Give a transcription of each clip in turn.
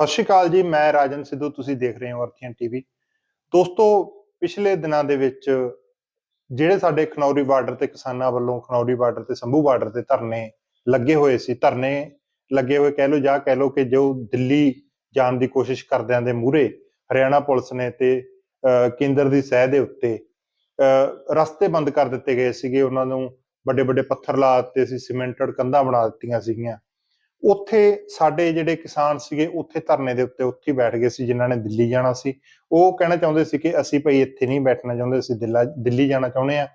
ਸਤਿ ਸ਼੍ਰੀ ਅਕਾਲ ਜੀ ਮੈਂ ਰਾਜਨ ਸਿੱਧੂ ਤੁਸੀਂ ਦੇਖ ਰਹੇ ਹੋ ਅਰਥੀਆਂ ਟੀਵੀ। ਦੋਸਤੋ ਪਿਛਲੇ ਦਿਨਾਂ ਦੇ ਵਿੱਚ ਜਿਹੜੇ ਸਾਡੇ ਖਨੌਰੀ ਬਾਰਡਰ ਤੇ ਕਿਸਾਨਾਂ ਵੱਲੋਂ ਖਨੌਰੀ ਬਾਰਡਰ ਤੇ ਸੰਭੂ ਬਾਰਡਰ ਤੇ ਧਰਨੇ ਲੱਗੇ ਹੋਏ ਸੀ ਧਰਨੇ ਲੱਗੇ ਹੋਏ ਕਹਿ ਲੋ ਜਾਂ ਕਹਿ ਲੋ ਕਿ ਜੋ ਦਿੱਲੀ ਜਾਣ ਦੀ ਕੋਸ਼ਿਸ਼ ਕਰਦਿਆਂ ਦੇ ਮੂਹਰੇ ਹਰਿਆਣਾ ਪੁਲਿਸ ਨੇ ਤੇ ਅਹ, ਕੇਂਦਰ ਦੀ ਸਹਿ ਦੇ ਉੱਤੇ ਅਹ, ਰਸਤੇ ਬੰਦ ਕਰ ਦਿੱਤੇ ਗਏ ਸੀਗੇ। ਉਹਨਾਂ ਨੂੰ ਵੱਡੇ ਵੱਡੇ ਪੱਥਰ ਲਾ ਦਿੱਤੇ ਸੀ ਸੀਮੈਂਟਡ ਕੰਧਾਂ ਬਣਾ ਦਿੱਤੀਆਂ ਸੀਗੀਆਂ। ਉੱਥੇ ਸਾਡੇ ਜਿਹੜੇ ਕਿਸਾਨ ਸੀਗੇ, ਉੱਥੇ ਧਰਨੇ ਦੇ ਉੱਤੇ ਉੱਥੇ ਬੈਠ ਗਏ ਸੀ, ਜਿਨ੍ਹਾਂ ਨੇ ਦਿੱਲੀ ਜਾਣਾ ਸੀ। ਉਹ ਕਹਿਣਾ ਚਾਹੁੰਦੇ ਸੀ ਕਿ ਅਸੀਂ ਭਈ ਇੱਥੇ ਨਹੀਂ ਬੈਠਣਾ ਚਾਹੁੰਦੇ, ਅਸੀਂ ਦਿੱਲੀ ਜਾਣਾ ਚਾਹੁੰਦੇ ਆ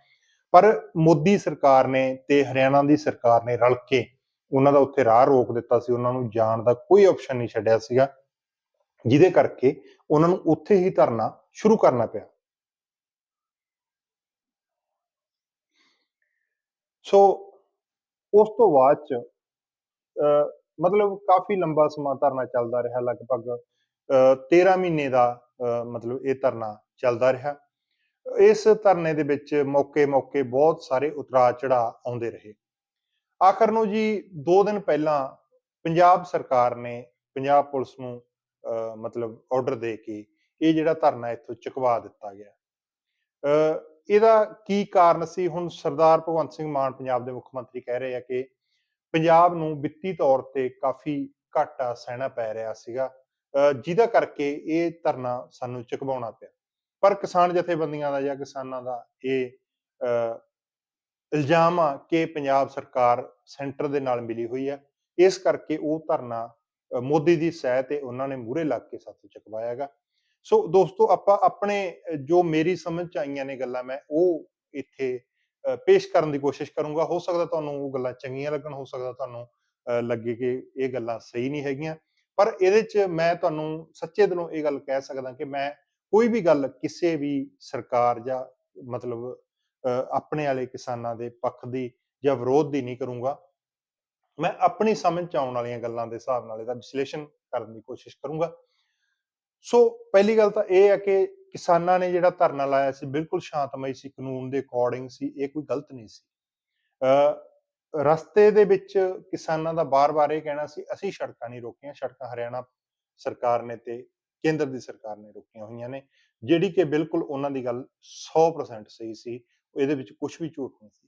ਪਰ ਮੋਦੀ ਸਰਕਾਰ ਨੇ ਤੇ ਹਰਿਆਣਾ ਦੀ ਸਰਕਾਰ ਨੇ ਰਲ ਕੇ ਉਹਨਾਂ ਦਾ ਉੱਥੇ ਰਾਹ ਰੋਕ ਦਿੱਤਾ ਸੀ। ਉਹਨਾਂ ਨੂੰ ਜਾਣ ਦਾ ਕੋਈ ਆਪਸ਼ਨ ਨਹੀਂ ਛੱਡਿਆ ਸੀਗਾ। ਜਿਹਦੇ ਕਰਕੇ ਉਹਨਾਂ ਨੂੰ ਉੱਥੇ ਹੀ ਧਰਨਾ ਸ਼ੁਰੂ ਕਰਨਾ ਪਿਆ। ਸੋ ਉਸ ਤੋਂ ਬਾਅਦ ਚ ਮਤਲਬ ਕਾਫੀ ਲੰਬਾ ਸਮਾਂ ਧਰਨਾ ਚੱਲਦਾ ਰਿਹਾ, ਲਗਭਗ, ਅਹ 13 ਮਹੀਨੇ ਦਾ, ਅਹ ਮਤਲਬ ਇਹ ਧਰਨਾ ਚੱਲਦਾ ਰਿਹਾ। ਇਸ ਧਰਨੇ ਦੇ ਵਿੱਚ ਮੌਕੇ-ਮੌਕੇ ਬਹੁਤ ਸਾਰੇ ਉਤਰਾਅ ਚੜਾਅ ਆਉਂਦੇ ਰਹੇ। ਆਖਰ ਨੂੰ ਜੀ 2 ਦਿਨ ਪਹਿਲਾਂ ਪੰਜਾਬ ਸਰਕਾਰ ਨੇ ਪੰਜਾਬ ਪੁਲਿਸ ਨੂੰ, ਅਹ ਮਤਲਬ ਆਰਡਰ ਦੇ ਕੇ ਇਹ ਜਿਹੜਾ ਧਰਨਾ ਇੱਥੋਂ ਚੁਕਵਾ ਦਿੱਤਾ ਗਿਆ। ਅਹ ਇਹਦਾ ਕੀ ਕਾਰਨ ਸੀ? ਹੁਣ ਸਰਦਾਰ ਭਗਵੰਤ ਸਿੰਘ ਮਾਨ ਪੰਜਾਬ ਦੇ ਮੁੱਖ ਮੰਤਰੀ ਕਹਿ ਰਹੇ ਆ ਕਿ ਪੰਜਾਬ ਨੂੰ ਵਿੱਤੀ ਤੌਰ ਤੇ ਕਾਫੀ ਘਾਟਾ ਸਹਿਣਾ ਪੈ ਰਿਹਾ ਸੀਗਾ ਜਿਹਦਾ ਕਰਕੇ ਇਹ ਧਰਨਾ ਸਾਨੂੰ ਚੁਕਵਾਉਣਾ ਪਿਆ। ਪਰ ਕਿਸਾਨ ਜਥੇਬੰਦੀਆਂ ਦਾ ਜਾਂ ਕਿਸਾਨਾਂ ਦਾ ਇਹ ਇਲਜ਼ਾਮ ਆ ਕਿ ਪੰਜਾਬ ਸਰਕਾਰ ਸੈਂਟਰ ਦੇ ਨਾਲ ਮਿਲੀ ਹੋਈ ਹੈ ਇਸ ਕਰਕੇ ਉਹ ਧਰਨਾ ਮੋਦੀ ਦੀ ਸਹਿ ਤੇ ਉਹਨਾਂ ਨੇ ਮੂਹਰੇ ਲੱਗ ਕੇ ਸਾਥੋਂ ਹੈਗਾ। ਸੋ ਦੋਸਤੋ, ਆਪਾਂ ਆਪਣੇ, ਜੋ ਮੇਰੀ ਸਮਝ ਚ ਆਈਆਂ ਨੇ ਗੱਲਾਂ, ਮੈਂ ਉਹ ਇੱਥੇ ਪੇਸ਼ ਕਰਨ ਦੀ ਕੋਸ਼ਿਸ਼ ਕਰੂੰਗਾ। ਹੋ ਸਕਦਾ ਤੁਹਾਨੂੰ ਉਹ ਗੱਲਾਂ ਚੰਗੀਆਂ ਲੱਗਣ ਹੋ ਸਕਦਾ ਤੁਹਾਨੂੰ ਲੱਗੇ ਕਿ ਇਹ ਗੱਲਾਂ ਸਹੀ ਨਹੀਂ ਹੈਗੀਆਂ। ਪਰ ਇਹਦੇ ਚ ਮੈਂ ਤੁਹਾਨੂੰ ਸੱਚੇ ਦਿਲੋਂ ਇਹ ਗੱਲ ਕਹਿ ਸਕਦਾ ਕਿ ਮੈਂ ਕੋਈ ਵੀ ਗੱਲ ਕਿਸੇ ਵੀ ਸਰਕਾਰ ਜਾਂ ਮਤਲਬ ਅਹ, ਆਪਣੇ ਵਾਲੇ ਕਿਸਾਨਾਂ ਦੇ ਪੱਖ ਦੀ ਜਾਂ ਵਿਰੋਧ ਦੀ ਨਹੀਂ ਕਰੂੰਗਾ। ਮੈਂ ਆਪਣੀ ਸਮਝ ਚ ਆਉਣ ਵਾਲੀਆਂ ਗੱਲਾਂ ਦੇ ਹਿਸਾਬ ਨਾਲ ਇਹਦਾ ਵਿਸ਼ਲੇਸ਼ਣ ਕਰਨ ਦੀ ਕੋਸ਼ਿਸ਼ ਕਰੂੰਗਾ। ਸੋ ਪਹਿਲੀ ਗੱਲ ਤਾਂ ਇਹ ਹੈ ਕਿ ਕਿਸਾਨਾਂ ਨੇ ਜਿਹੜਾ ਧਰਨਾ ਲਾਇਆ ਸੀ, ਬਿਲਕੁਲ ਸ਼ਾਂਤਮਈ ਸੀ, ਕਾਨੂੰਨ ਦੇ ਅਕੋਰਡਿੰਗ ਸੀ, ਇਹ ਕੋਈ ਗਲਤ ਨਹੀਂ ਸੀ। ਅ ਰਸਤੇ ਦੇ ਵਿੱਚ ਕਿਸਾਨਾਂ ਦਾ ਬਾਰ-ਬਾਰ ਇਹ ਕਹਿਣਾ ਸੀ, ਅਸੀਂ ਸੜਕਾਂ ਨਹੀਂ ਰੋਕੀਆਂ, ਸੜਕਾਂ ਹਰਿਆਣਾ ਸਰਕਾਰ ਨੇ ਤੇ ਕੇਂਦਰ ਦੀ ਸਰਕਾਰ ਨੇ ਰੋਕੀਆਂ ਹੋਈਆਂ ਨੇ, ਜਿਹੜੀ ਕਿ ਬਿਲਕੁਲ ਉਹਨਾਂ ਦੀ ਗੱਲ 100% ਸਹੀ ਸੀ, ਇਹਦੇ ਵਿੱਚ ਕੁਝ ਵੀ ਝੂਠ ਨਹੀਂ ਸੀ।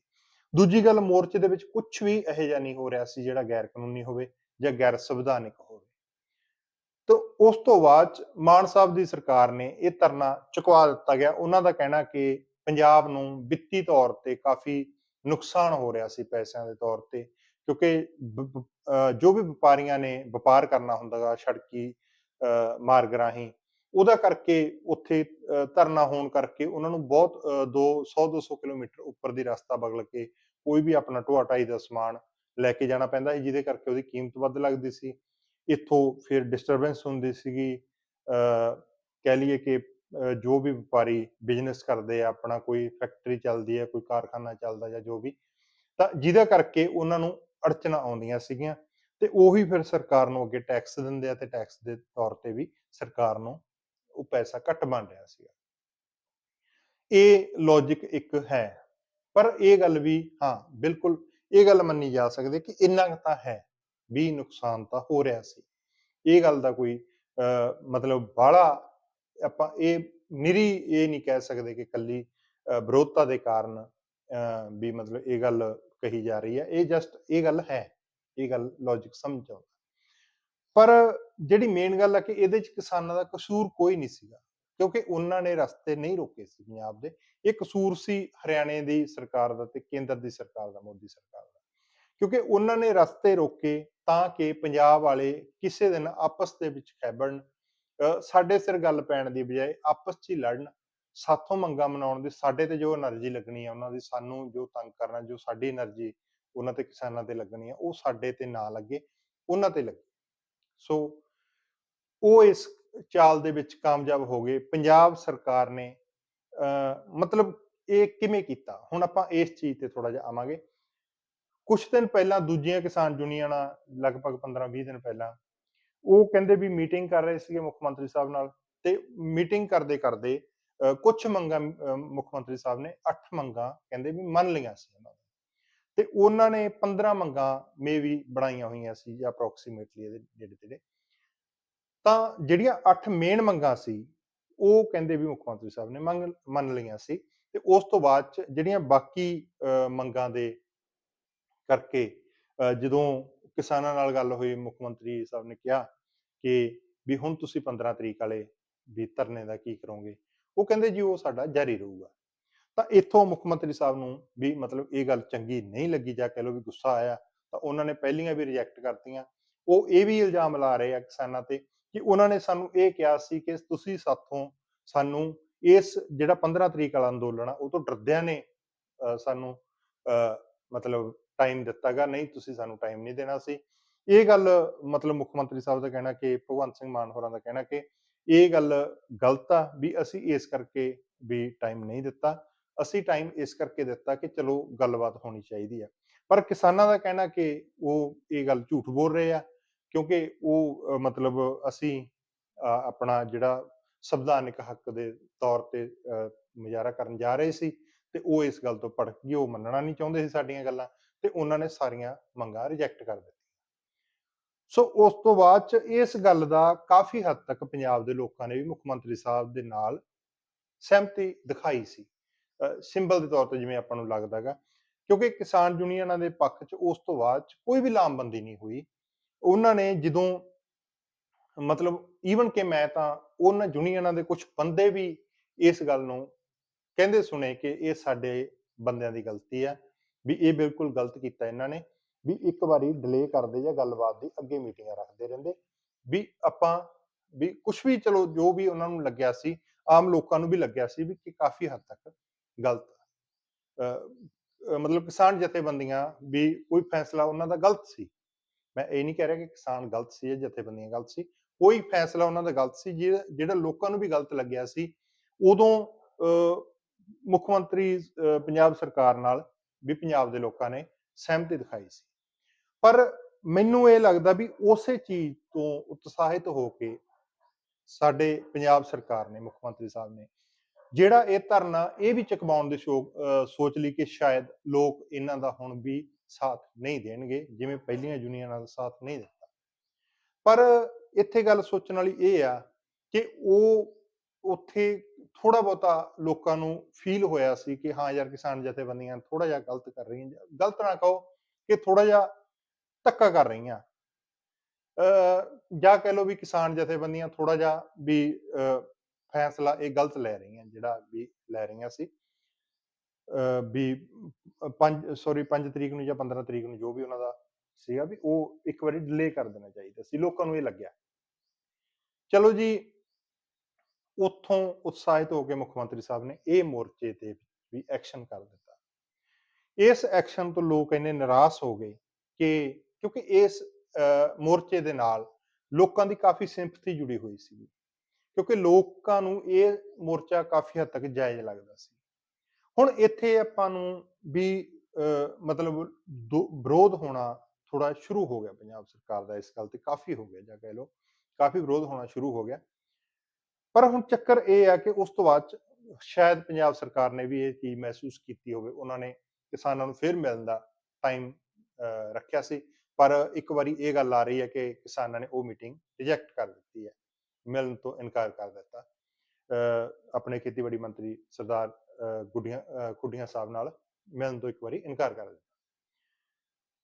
ਦੂਜੀ ਗੱਲ, ਮੋਰਚੇ ਦੇ ਵਿੱਚ ਕੁਝ ਵੀ ਇਹੋ ਜਿਹਾ ਨਹੀਂ ਹੋ ਰਿਹਾ ਸੀ, ਜਿਹੜਾ ਗੈਰ ਕਾਨੂੰਨੀ ਹੋਵੇ ਜਾਂ ਗੈਰ ਸੰਵਿਧਾਨਿਕ ਹੋਵੇ ਉਸ ਤੋਂ ਬਾਅਦ 'ਚ ਮਾਨ ਸਾਹਿਬ ਦੀ ਸਰਕਾਰ ਨੇ ਇਹ ਧਰਨਾ ਚੁਕਵਾ ਦਿੱਤਾ ਗਿਆ। ਉਹਨਾਂ ਦਾ ਕਹਿਣਾ ਕਿ ਪੰਜਾਬ ਨੂੰ ਵਿੱਤੀ ਤੌਰ ਤੇ ਕਾਫੀ ਨੁਕਸਾਨ ਹੋ ਰਿਹਾ ਸੀ ਪੈਸਿਆਂ ਦੇ ਤੌਰ ਤੇ, ਕਿਉਂਕਿ ਜੋ ਵੀ ਵਪਾਰੀਆਂ ਨੇ ਵਪਾਰ ਕਰਨਾ ਹੁੰਦਾਗਾ ਸੜਕੀ, ਅਹ ਮਾਰਗ ਰਾਹੀਂ, ਉਹਦਾ ਕਰਕੇ ਉੱਥੇ ਧਰਨਾ ਹੋਣ ਕਰਕੇ ਉਹਨਾਂ ਨੂੰ ਬਹੁਤ 200 200 ਕਿਲੋਮੀਟਰ ਉੱਪਰ ਦੀ ਰਸਤਾ ਬਗਲ ਕੇ ਕੋਈ ਵੀ ਆਪਣਾ ਢੋਆ ਢਾਈ ਦਾ ਸਮਾਨ ਲੈ ਕੇ ਜਾਣਾ ਪੈਂਦਾ ਸੀ, ਜਿਹਦੇ ਕਰਕੇ ਉਹਦੀ ਕੀਮਤ ਵੱਧ ਲੱਗਦੀ ਸੀ। ਇੱਥੋਂ ਫਿਰ ਡਿਸਟਰਬੈਂਸ ਹੁੰਦੀ ਸੀਗੀ, ਅਹ ਕਹਿ ਲਈਏ ਕਿ ਜੋ ਵੀ ਵਪਾਰੀ ਬਿਜ਼ਨਸ ਕਰਦੇ ਆ, ਆਪਣਾ ਕੋਈ ਫੈਕਟਰੀ ਚੱਲਦੀ ਹੈ ਕੋਈ ਕਾਰਖਾਨਾ ਚੱਲਦਾ ਜਾਂ ਜੋ ਵੀ, ਤਾਂ ਜਿਹਦਾ ਕਰਕੇ ਉਹਨਾਂ ਨੂੰ ਅੜਚਣਾ ਆਉਂਦੀਆਂ ਸੀਗੀਆਂ ਤੇ ਉਹੀ ਫਿਰ ਸਰਕਾਰ ਨੂੰ ਅੱਗੇ ਟੈਕਸ ਦਿੰਦੇ ਆ ਤੇ ਟੈਕਸ ਦੇ ਤੌਰ ਤੇ ਵੀ ਸਰਕਾਰ ਨੂੰ ਉਹ ਪੈਸਾ ਘੱਟ ਬਣ ਰਿਹਾ ਸੀਗਾ। ਇਹ ਲੌਜੀਕ ਇੱਕ ਹੈ, ਪਰ ਇਹ ਗੱਲ ਵੀ, ਹਾਂ, ਬਿਲਕੁਲ ਇਹ ਗੱਲ ਮੰਨੀ ਜਾ ਸਕਦੀ ਕਿ ਇੰਨਾ ਕੁ ਤਾਂ ਹੈ। ਵੀ ਨੁਕਸਾਨ ਤਾਂ ਹੋ ਰਿਹਾ ਸੀ। ਇਹ ਗੱਲ ਦਾ ਕੋਈ ਮਤਲਬ ਬਾਹਲਾ ਆਪਾਂ ਇਹ ਨਿਰੀ ਇਹ ਨਹੀਂ ਕਹਿ ਸਕਦੇ ਕਿ ਕੱਲੀ ਵਿਰੋਧਤਾ ਦੇ ਕਾਰਨ ਵੀ ਮਤਲਬ ਇਹ ਗੱਲ ਕਹੀ ਜਾ ਰਹੀ ਹੈ। ਇਹ ਜਸਟ ਇਹ ਗੱਲ ਹੈ। ਇਹ ਗੱਲ ਲੌਜੀਕ ਸਮਝ ਆਉਂਦਾ। ਪਰ ਜਿਹੜੀ ਮੇਨ ਗੱਲ ਹੈ ਕਿ ਇਹਦੇ ਚ ਕਿਸਾਨਾਂ ਦਾ ਕਸੂਰ ਕੋਈ ਨਹੀਂ ਸੀਗਾ, ਕਿਉਂਕਿ ਉਹਨਾਂ ਨੇ ਰਸਤੇ ਨਹੀਂ ਰੋਕੇ ਸੀ ਪੰਜਾਬ ਦੇ। ਇਹ ਕਸੂਰ ਸੀ ਹਰਿਆਣੇ ਦੀ ਸਰਕਾਰ ਦਾ ਤੇ ਕੇਂਦਰ ਦੀ ਸਰਕਾਰ ਦਾ, ਮੋਦੀ ਸਰਕਾਰ ਦਾ। ਕਿਉਂਕਿ ਉਹਨਾਂ ਨੇ ਰਸਤੇ ਰੋਕੇ ਤਾਂ ਕਿ ਪੰਜਾਬ ਵਾਲੇ ਕਿਸੇ ਦਿਨ ਆਪਸ ਦੇ ਵਿੱਚ ਖੈਬੜਨ ਸਾਡੇ ਸਿਰ ਗੱਲ ਪੈਣ ਦੀ ਬਜਾਏ ਆਪਸ 'ਚ ਹੀ ਲੜਨ। ਸਾਥੋਂ ਮੰਗਾਂ ਮਨਾਉਣ ਦੀ ਸਾਡੇ ਤੇ ਜੋ એનર્ਜੀ ਲੱਗਣੀ ਆ, ਉਹਨਾਂ ਦੀ ਸਾਨੂੰ ਜੋ ਤੰਗ ਕਰਨਾ, ਜੋ ਸਾਡੀ એનર્ਜੀ ਉਹਨਾਂ ਤੇ ਕਿਸਾਨਾਂ ਤੇ ਲੱਗਣੀ ਆ, ਉਹ ਸਾਡੇ ਤੇ ਨਾ ਲੱਗੇ, ਉਹਨਾਂ ਤੇ ਲੱਗੇ। ਸੋ ਉਹ ਇਸ ਚਾਲ ਦੇ ਵਿੱਚ ਕਾਮਯਾਬ ਹੋ ਗਏ। ਪੰਜਾਬ ਸਰਕਾਰ ਨੇ ਮਤਲਬ ਇਹ ਕਿਵੇਂ ਕੀਤਾ? ਹੁਣ ਆਪਾਂ ਇਸ ਚੀਜ਼ ਤੇ ਥੋੜਾ ਜਿਹਾ ਆਵਾਂਗੇ। ਕੁਝ ਦਿਨ ਪਹਿਲਾਂ ਦੂਜੀਆਂ ਕਿਸਾਨ ਯੂਨੀਅਨਾਂ, ਲਗਭਗ 15-20 ਦਿਨ ਪਹਿਲਾਂ, ਉਹ ਕਹਿੰਦੇ ਵੀ ਮੀਟਿੰਗ ਕਰ ਰਹੇ ਸੀਗੇ ਮੁੱਖ ਮੰਤਰੀ ਸਾਹਿਬ ਨਾਲ ਤੇ ਮੀਟਿੰਗ ਕਰਦੇ ਕਰਦੇ ਕੁਝ ਮੰਗਾਂ ਮੁੱਖ ਮੰਤਰੀ ਸਾਹਿਬ ਨੇ 8 ਮੰਗਾਂ ਕਹਿੰਦੇ ਵੀ ਮੰਨ ਲਈਆਂ ਸੀ ਉਹਨਾਂ ਨੇ। ਤੇ ਉਹਨਾਂ ਨੇ 15 ਮੰਗਾਂ ਮੇ ਵੀ ਬਣਾਈਆਂ ਹੋਈਆਂ ਸੀ ਜਾਂ ਅਪਰੋਕਸੀਮੇਟਲੀ ਇਹਦੇ ਜਿਹੜੇ ਜਿਹੜੇ। ਤਾਂ ਜਿਹੜੀਆਂ 8 ਮੇਨ ਮੰਗਾਂ ਸੀ, ਉਹ ਕਹਿੰਦੇ ਵੀ ਮੁੱਖ ਮੰਤਰੀ ਸਾਹਿਬ ਨੇ ਮੰਗ, ਮੰਨ ਲਈਆਂ ਸੀ ਤੇ ਉਸ ਤੋਂ ਬਾਅਦ ਚ ਜਿਹੜੀਆਂ ਬਾਕੀ ਮੰਗਾਂ ਦੇ ਕਰਕੇ ਅ, ਜਦੋਂ ਕਿਸਾਨਾਂ ਨਾਲ ਗੱਲ ਹੋਈ ਮੁੱਖ ਮੰਤਰੀ ਸਾਹਿਬ ਨੇ ਕਿਹਾ ਕਿ ਵੀ ਹੁਣ ਤੁਸੀਂ 15 ਤਰੀਕ ਵਾਲੇ ਵੀ ਧਰਨੇ ਦਾ ਕੀ ਕਰੋਗੇ ਉਹ ਕਹਿੰਦੇ ਜੀ ਉਹ ਸਾਡਾ ਜਾਰੀ ਰਹੂਗਾ। ਤਾਂ ਇੱਥੋਂ ਮੁੱਖ ਮੰਤਰੀ ਸਾਹਿਬ ਨੂੰ ਵੀ ਮਤਲਬ ਇਹ ਗੱਲ ਚੰਗੀ ਨਹੀਂ ਲੱਗੀ ਜਾਂ ਕਹਿ ਲਓ ਵੀ ਗੁੱਸਾ ਆਇਆ ਤਾਂ ਉਹਨਾਂ ਨੇ ਪਹਿਲੀਆਂ ਵੀ ਰਿਜੈਕਟ ਕਰਤੀਆਂ। ਉਹ ਇਹ ਵੀ ਇਲਜ਼ਾਮ ਲਾ ਰਹੇ ਆ ਕਿਸਾਨਾਂ ਤੇ ਕਿ ਉਹਨਾਂ ਨੇ ਸਾਨੂੰ ਇਹ ਕਿਹਾ ਸੀ ਕਿ ਤੁਸੀਂ ਸਾਥੋਂ ਸਾਨੂੰ ਇਸ ਜਿਹੜਾ 15 ਤਰੀਕ ਵਾਲਾ ਅੰਦੋਲਨ ਆ ਉਹ ਤੋਂ ਡਰਦਿਆਂ ਨੇ ਅ, ਸਾਨੂੰ ਅ, ਮਤਲਬ ਟਾਈਮ ਦਿੱਤਾਗਾ ਨਹੀਂ ਤੁਸੀਂ ਸਾਨੂੰ ਟਾਈਮ ਨਹੀਂ ਦੇਣਾ ਸੀ। ਇਹ ਗੱਲ ਮਤਲਬ ਮੁੱਖ ਮੰਤਰੀ ਸਾਹਿਬ ਦਾ ਕਹਿਣਾ ਕਿ ਭਗਵੰਤ ਸਿੰਘ ਮਾਨ ਹੋਰਾਂ ਦਾ ਕਹਿਣਾ ਕਿ ਇਹ ਗੱਲ ਗਲਤ ਆ ਵੀ ਅਸੀਂ ਇਸ ਕਰਕੇ ਵੀ ਟਾਈਮ ਨਹੀਂ ਦਿੱਤਾ। ਅਸੀਂ ਟਾਈਮ ਇਸ ਕਰਕੇ ਦਿੱਤਾ ਕਿ ਚਲੋ ਗੱਲਬਾਤ ਹੋਣੀ ਚਾਹੀਦੀ ਆ। ਪਰ ਕਿਸਾਨਾਂ ਦਾ ਕਹਿਣਾ ਕਿ ਉਹ ਇਹ ਗੱਲ ਝੂਠ ਬੋਲ ਰਹੇ ਆ ਕਿਉਂਕਿ ਉਹ ਮਤਲਬ ਅਸੀਂ ਆਪਣਾ ਜਿਹੜਾ ਸੰਵਿਧਾਨਿਕ ਹੱਕ ਦੇ ਤੌਰ ਤੇ ਅ, ਮੁਜ਼ਾਹਰਾ ਕਰਨ ਜਾ ਰਹੇ ਸੀ ਤੇ ਉਹ ਇਸ ਗੱਲ ਤੋਂ ਭੜਕ ਗਏ ਉਹ ਮੰਨਣਾ ਨਹੀਂ ਚਾਹੁੰਦੇ ਸੀ ਸਾਡੀਆਂ ਗੱਲਾਂ। ਤੇ ਉਹਨਾਂ ਨੇ ਸਾਰੀਆਂ ਮੰਗਾਂ ਰਿਜੈਕਟ ਕਰ ਦਿੱਤੀਆਂ। ਸੋ ਉਸ ਤੋਂ ਬਾਅਦ ਚ ਇਸ ਗੱਲ ਦਾ ਕਾਫੀ ਹੱਦ ਤੱਕ ਪੰਜਾਬ ਦੇ ਲੋਕਾਂ ਨੇ ਵੀ ਮੁੱਖ ਮੰਤਰੀ ਸਾਹਿਬ ਦੇ ਨਾਲ ਸਹਿਮਤੀ ਦਿਖਾਈ ਸੀ। ਸਿੰਬਲ ਦੇ ਤੌਰ ਤੇ ਜਿਵੇਂ ਆਪਾਂ ਨੂੰ ਲੱਗਦਾਗਾ ਕਿਉਂਕਿ ਕਿਸਾਨ ਯੂਨੀਅਨਾਂ ਦੇ ਪੱਖ ਚ ਉਸ ਤੋਂ ਬਾਅਦ ਚ ਕੋਈ ਵੀ ਲਾਮਬੰਦੀ ਨਹੀਂ ਹੋਈ। ਉਹਨਾਂ ਨੇ ਜਦੋਂ, ਮਤਲਬ ਈਵਨ ਕਿ ਮੈਂ ਤਾਂ ਉਹਨਾਂ ਯੂਨੀਅਨਾਂ ਦੇ ਕੁਝ ਬੰਦੇ ਵੀ ਇਸ ਗੱਲ ਨੂੰ ਕਹਿੰਦੇ ਸੁਣੇ ਕਿ ਇਹ ਸਾਡੇ ਬੰਦਿਆਂ ਦੀ ਗਲਤੀ ਹੈ। ਵੀ ਇਹ ਬਿਲਕੁਲ ਗਲਤ ਕੀਤਾ ਇਹਨਾਂ ਨੇ, ਵੀ ਇੱਕ ਵਾਰੀ ਡਿਲੇ ਕਰਦੇ ਜਾਂ ਗੱਲਬਾਤ ਦੀ ਅੱਗੇ ਮੀਟਿੰਗਾਂ ਰੱਖਦੇ ਰਹਿੰਦੇ, ਵੀ ਆਪਾਂ, ਵੀ ਕੁਝ ਵੀ ਚਲੋ ਜੋ ਵੀ ਉਹਨਾਂ ਨੂੰ ਲੱਗਿਆ ਸੀ, ਆਮ ਲੋਕਾਂ ਨੂੰ ਵੀ ਲੱਗਿਆ ਸੀ ਵੀ ਕਿ ਕਾਫੀ ਹੱਦ ਤੱਕ ਗਲਤ ਮਤਲਬ ਕਿਸਾਨ ਜਥੇਬੰਦੀਆਂ ਵੀ ਕੋਈ ਫੈਸਲਾ ਉਹਨਾਂ ਦਾ ਗਲਤ ਸੀ। ਮੈਂ ਇਹ ਨਹੀਂ ਕਹਿ ਰਿਹਾ ਕਿ ਕਿਸਾਨ ਗਲਤ ਸੀ ਜਾਂ ਜਥੇਬੰਦੀਆਂ ਗਲਤ ਸੀ, ਕੋਈ ਫੈਸਲਾ ਉਹਨਾਂ ਦਾ ਗਲਤ ਸੀ ਜਿਹੜਾ ਜਿਹੜਾ ਲੋਕਾਂ ਨੂੰ ਵੀ ਗਲਤ ਲੱਗਿਆ ਸੀ। ਉਦੋਂ ਮੁੱਖ ਮੰਤਰੀ ਪੰਜਾਬ ਸਰਕਾਰ ਨਾਲ ਵੀ ਪੰਜਾਬ ਦੇ ਲੋਕਾਂ ਨੇ ਸਹਿਮਤੀ ਦਿਖਾਈ ਸੀ। ਪਰ ਮੈਨੂੰ ਇਹ ਲੱਗਦਾ ਵੀ ਉਸੇ ਚੀਜ਼ ਤੋਂ ਉਤਸ਼ਾਹਿਤ ਹੋ ਕੇ ਸਾਡੇ ਪੰਜਾਬ ਸਰਕਾਰ ਨੇ, ਮੁੱਖ ਮੰਤਰੀ ਸਾਹਿਬ ਨੇ ਜਿਹੜਾ ਇਹ ਧਰਨਾ ਇਹ ਵੀ ਚੁਕਵਾਉਣ ਦੀ ਸ਼ੋਕ, ਅਹ, ਸੋਚ ਲਈ ਕਿ ਸ਼ਾਇਦ ਲੋਕ ਇਹਨਾਂ ਦਾ ਹੁਣ ਵੀ ਸਾਥ ਨਹੀਂ ਦੇਣਗੇ, ਜਿਵੇਂ ਪਹਿਲੀਆਂ ਯੂਨੀਅਨਾਂ ਦਾ ਸਾਥ ਨਹੀਂ ਦਿੱਤਾ। ਪਰ ਇੱਥੇ ਗੱਲ ਸੋਚਣ ਵਾਲੀ ਇਹ ਆ ਕਿ ਉਹ ਉੱਥੇ ਥੋੜਾ ਬਹੁਤਾ ਲੋਕਾਂ ਨੂੰ ਫੀਲ ਹੋਇਆ ਸੀ ਕਿ ਹਾਂ ਯਾਰ ਕਿਸਾਨ ਜਥੇਬੰਦੀਆਂ ਥੋੜਾ ਜਿਹਾ ਗਲਤ ਕਰ ਰਹੀਆਂ ਗਲਤ ਨਾ ਕਹੋ ਕਿ ਥੋੜਾ ਜਿਹਾ ਧੱਕਾ ਕਰ ਰਹੀਆਂ। ਅਹ ਜਾਂ ਕਹਿ ਲਓ ਵੀ ਕਿਸਾਨ ਜਥੇਬੰਦੀਆਂ ਥੋੜਾ ਜਿਹਾ ਵੀ ਫੈਸਲਾ ਇਹ ਗਲਤ ਲੈ ਰਹੀਆਂ, ਜਿਹੜਾ ਵੀ ਲੈ ਰਹੀਆਂ ਸੀ। ਅਹ ਵੀ 5 ਸੌਰੀ 5 ਤਰੀਕ ਨੂੰ ਜਾਂ 15 ਤਰੀਕ ਨੂੰ ਜੋ ਵੀ ਉਹਨਾਂ ਦਾ ਸੀਗਾ ਵੀ ਉਹ ਇੱਕ ਵਾਰੀ ਡਿਲੇ ਕਰ ਦੇਣਾ ਚਾਹੀਦਾ ਸੀ। ਲੋਕਾਂ ਨੂੰ ਇਹ ਲੱਗਿਆ। ਚਲੋ ਜੀ ਉੱਥੋਂ ਉਤਸ਼ਾਹਿਤ ਹੋ ਕੇ ਮੁੱਖ ਮੰਤਰੀ ਸਾਹਿਬ ਨੇ ਇਹ ਮੋਰਚੇ ਤੇ ਵੀ ਐਕਸ਼ਨ ਕਰ ਦਿੱਤਾ। ਇਸ ਐਕਸ਼ਨ ਤੋਂ ਲੋਕ ਇੰਨੇ ਨਿਰਾਸ਼ ਹੋ ਗਏ ਕਿ ਕਿਉਂਕਿ ਇਸ ਅਹ, ਮੋਰਚੇ ਦੇ ਨਾਲ ਲੋਕਾਂ ਦੀ ਕਾਫੀ ਸਿੰਪਥੀ ਜੁੜੀ ਹੋਈ ਸੀ ਕਿਉਂਕਿ ਲੋਕਾਂ ਨੂੰ ਇਹ ਮੋਰਚਾ ਕਾਫੀ ਹੱਦ ਤੱਕ ਜਾਇਜ਼ ਲੱਗਦਾ ਸੀ। ਹੁਣ ਇੱਥੇ ਆਪਾਂ ਨੂੰ ਵੀ ਅਹ, ਮਤਲਬ ਦੋ- ਵਿਰੋਧ ਹੋਣਾ ਥੋੜਾ ਸ਼ੁਰੂ ਹੋ ਗਿਆ। ਪੰਜਾਬ ਸਰਕਾਰ ਦਾ ਇਸ ਗੱਲ ਤੇ ਕਾਫੀ ਹੋ ਗਿਆ ਜਾਂ ਕਹਿ ਲਓ ਕਾਫੀ ਵਿਰੋਧ ਹੋਣਾ ਸ਼ੁਰੂ ਹੋ ਗਿਆ। ਪਰ ਹੁਣ ਚੱਕਰ ਇਹ ਆ ਕਿ ਉਸ ਤੋਂ ਬਾਅਦ ਸ਼ਾਇਦ ਪੰਜਾਬ ਸਰਕਾਰ ਨੇ ਵੀ ਇਹ ਚੀਜ਼ ਮਹਿਸੂਸ ਕੀਤੀ ਹੋਵੇ ਉਹਨਾਂ ਨੇ ਕਿਸਾਨਾਂ ਨੂੰ ਫਿਰ ਮਿਲਣ ਦਾ ਟਾਈਮ ਰੱਖਿਆ ਸੀ। ਪਰ ਇੱਕ ਵਾਰੀ ਇਹ ਗੱਲ ਆ ਰਹੀ ਹੈ ਕਿ ਕਿਸਾਨਾਂ ਨੇ ਉਹ ਮੀਟਿੰਗ ਰਿਜੈਕਟ ਕਰ ਦਿੱਤੀ ਹੈ ਮਿਲਣ ਤੋਂ ਇਨਕਾਰ ਕਰ ਦਿੱਤਾ। ਅਹ, ਆਪਣੇ ਖੇਤੀਬਾੜੀ ਮੰਤਰੀ ਸਰਦਾਰ ਗੁੱਡੀਆਂ ਖੁੱਡੀਆਂ ਸਾਹਿਬ ਨਾਲ ਮਿਲਣ ਤੋਂ ਇੱਕ ਵਾਰੀ ਇਨਕਾਰ ਕਰ ਦਿੱਤਾ।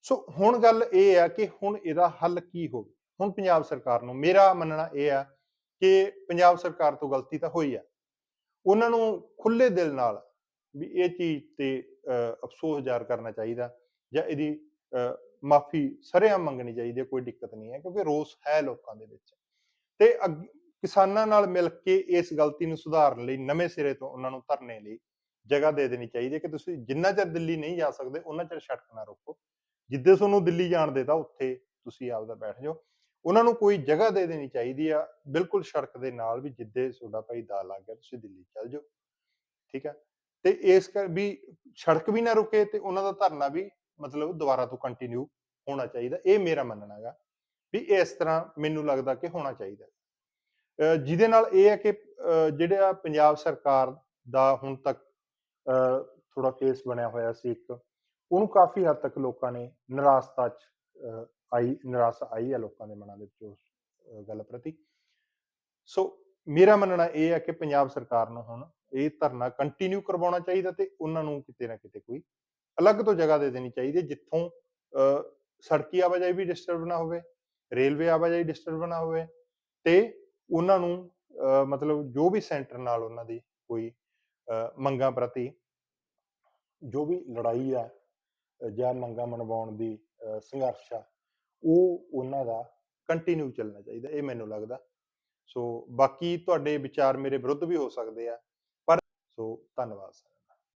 ਸੋ ਹੁਣ ਗੱਲ ਇਹ ਆ ਕਿ ਹੁਣ ਇਹਦਾ ਹੱਲ ਕੀ ਹੋਵੇ? ਹੁਣ ਪੰਜਾਬ ਸਰਕਾਰ ਨੂੰ ਮੇਰਾ ਮੰਨਣਾ ਇਹ ਆ ਕਿ ਪੰਜਾਬ ਸਰਕਾਰ ਤੋਂ ਗਲਤੀ ਤਾਂ ਹੋਈ ਆ। ਉਹਨਾਂ ਨੂੰ ਖੁੱਲੇ ਦਿਲ ਨਾਲ ਵੀ ਇਹ ਚੀਜ਼ ਤੇ ਅਹ, ਅਫਸੋਸ ਜ਼ਾਹਰ ਕਰਨਾ ਚਾਹੀਦਾ ਜਾਂ ਇਹਦੀ ਮਾਫੀ ਸਰੇਆਮ ਮੰਗਣੀ ਚਾਹੀਦੀ ਹੈ ਕੋਈ ਦਿੱਕਤ ਨਹੀਂ ਹੈ ਕਿਉਂਕਿ ਰੋਸ ਹੈ ਲੋਕਾਂ ਦੇ ਵਿੱਚ। ਤੇ ਅੱਗ- ਕਿਸਾਨਾਂ ਨਾਲ ਮਿਲ ਕੇ ਇਸ ਗਲਤੀ ਨੂੰ ਸੁਧਾਰਨ ਲਈ ਨਵੇਂ ਸਿਰੇ ਤੋਂ ਉਹਨਾਂ ਨੂੰ ਧਰਨੇ ਲਈ ਜਗ੍ਹਾ ਦੇ ਦੇਣੀ ਚਾਹੀਦੀ ਹੈ ਕਿ ਤੁਸੀਂ ਜਿੰਨਾ ਚਿਰ ਦਿੱਲੀ ਨਹੀਂ ਜਾ ਸਕਦੇ ਉਹਨਾਂ ਚਿਰ ਸੜਕ ਨਾ ਰੋਕੋ। ਜਿੱਦੇ ਤੁਹਾਨੂੰ ਦਿੱਲੀ ਜਾਣ ਦੇਤਾ ਉੱਥੇ ਤੁਸੀਂ ਆਪਦਾ ਬੈਠ ਜਾਓ। ਉਹਨਾਂ ਨੂੰ ਕੋਈ ਜਗ੍ਹਾ ਦੇ ਦੇਣੀ ਚਾਹੀਦੀ ਆ, ਬਿਲਕੁਲ ਸੜਕ ਦੇ ਨਾਲ ਵੀ ਜਿੱਦੇ ਤੁਹਾਡਾ ਭਾਈ ਦਾ ਲੱਗ ਗਿਆ ਤੁਸੀਂ ਦਿੱਲੀ ਚੱਲ ਜਾਓ, ਠੀਕ ਹੈ ਤੇ ਇਸ ਕਰ ਵੀ ਸੜਕ ਵੀ ਨਾ ਰੁਕੇ ਤੇ ਉਹਨਾਂ ਦਾ ਧਰਨਾ ਵੀ ਮਤਲਬ ਦੁਬਾਰਾ ਤੋਂ ਕੰਟੀਨਿਊ ਹੋਣਾ ਚਾਹੀਦਾ, ਇਹ ਮੇਰਾ ਮੰਨਣਾ ਹੈਗਾ, ਵੀ ਇਸ ਤਰ੍ਹਾਂ ਮੈਨੂੰ ਲੱਗਦਾ ਕਿ ਹੋਣਾ ਚਾਹੀਦਾ। ਅਹ ਜਿਹਦੇ ਨਾਲ ਇਹ ਹੈ ਕਿ ਜਿਹੜਾ ਪੰਜਾਬ ਸਰਕਾਰ ਦਾ ਹੁਣ ਤੱਕ ਥੋੜਾ ਕੇਸ ਬਣਿਆ ਹੋਇਆ ਸੀ ਇੱਕ, ਉਹਨੂੰ ਕਾਫੀ ਹੱਦ ਤੱਕ ਲੋਕਾਂ ਨੇ ਨਿਰਾਸ਼ਤਾ ਚ ਆਈ ਨਿਰਾਸ਼ਾ ਆਈ ਹੈ ਲੋਕਾਂ ਦੇ ਮਨਾਂ ਦੇ ਵਿੱਚ ਉਸ ਗੱਲ ਪ੍ਰਤੀ। ਸੋ ਮੇਰਾ ਮੰਨਣਾ ਇਹ ਹੈ ਕਿ ਪੰਜਾਬ ਸਰਕਾਰ ਨੂੰ ਹੁਣ ਇਹ ਧਰਨਾ ਕੰਟੀਨਿਊ ਕਰਵਾਉਣਾ ਚਾਹੀਦਾ ਤੇ ਉਹਨਾਂ ਨੂੰ ਕਿਤੇ ਨਾ ਕਿਤੇ ਕੋਈ ਅਲੱਗ ਤੋਂ ਜਗ੍ਹਾ ਦੇ ਦੇਣੀ ਚਾਹੀਦੀ ਹੈ, ਜਿੱਥੋਂ ਸੜਕੀ ਆਵਾਜਾਈ ਵੀ ਡਿਸਟਰਬ ਨਾ ਹੋਵੇ ਰੇਲਵੇ ਆਵਾਜਾਈ ਡਿਸਟਰਬ ਨਾ ਹੋਵੇ ਤੇ ਉਹਨਾਂ ਨੂੰ ਅਹ, ਮਤਲਬ ਜੋ ਵੀ ਸੈਂਟਰ ਨਾਲ ਉਹਨਾਂ ਦੀ ਕੋਈ ਮੰਗਾਂ ਪ੍ਰਤੀ ਜੋ ਵੀ ਲੜਾਈ ਆ ਜਾਂ ਮੰਗਾਂ ਮਨਵਾਉਣ ਦੀ ਸੰਘਰਸ਼ ਆ, ਉਹ ਉਹਨਾਂ ਦਾ ਕੰਟੀਨਿਊ ਚੱਲਣਾ ਚਾਹੀਦਾ, ਇਹ ਮੈਨੂੰ ਲੱਗਦਾ। ਸੋ ਬਾਕੀ ਤੁਹਾਡੇ ਵਿਚਾਰ ਮੇਰੇ ਵਿਰੁੱਧ ਵੀ ਹੋ ਸਕਦੇ ਆ, ਪਰ ਸੋ ਧੰਨਵਾਦ ਸਰ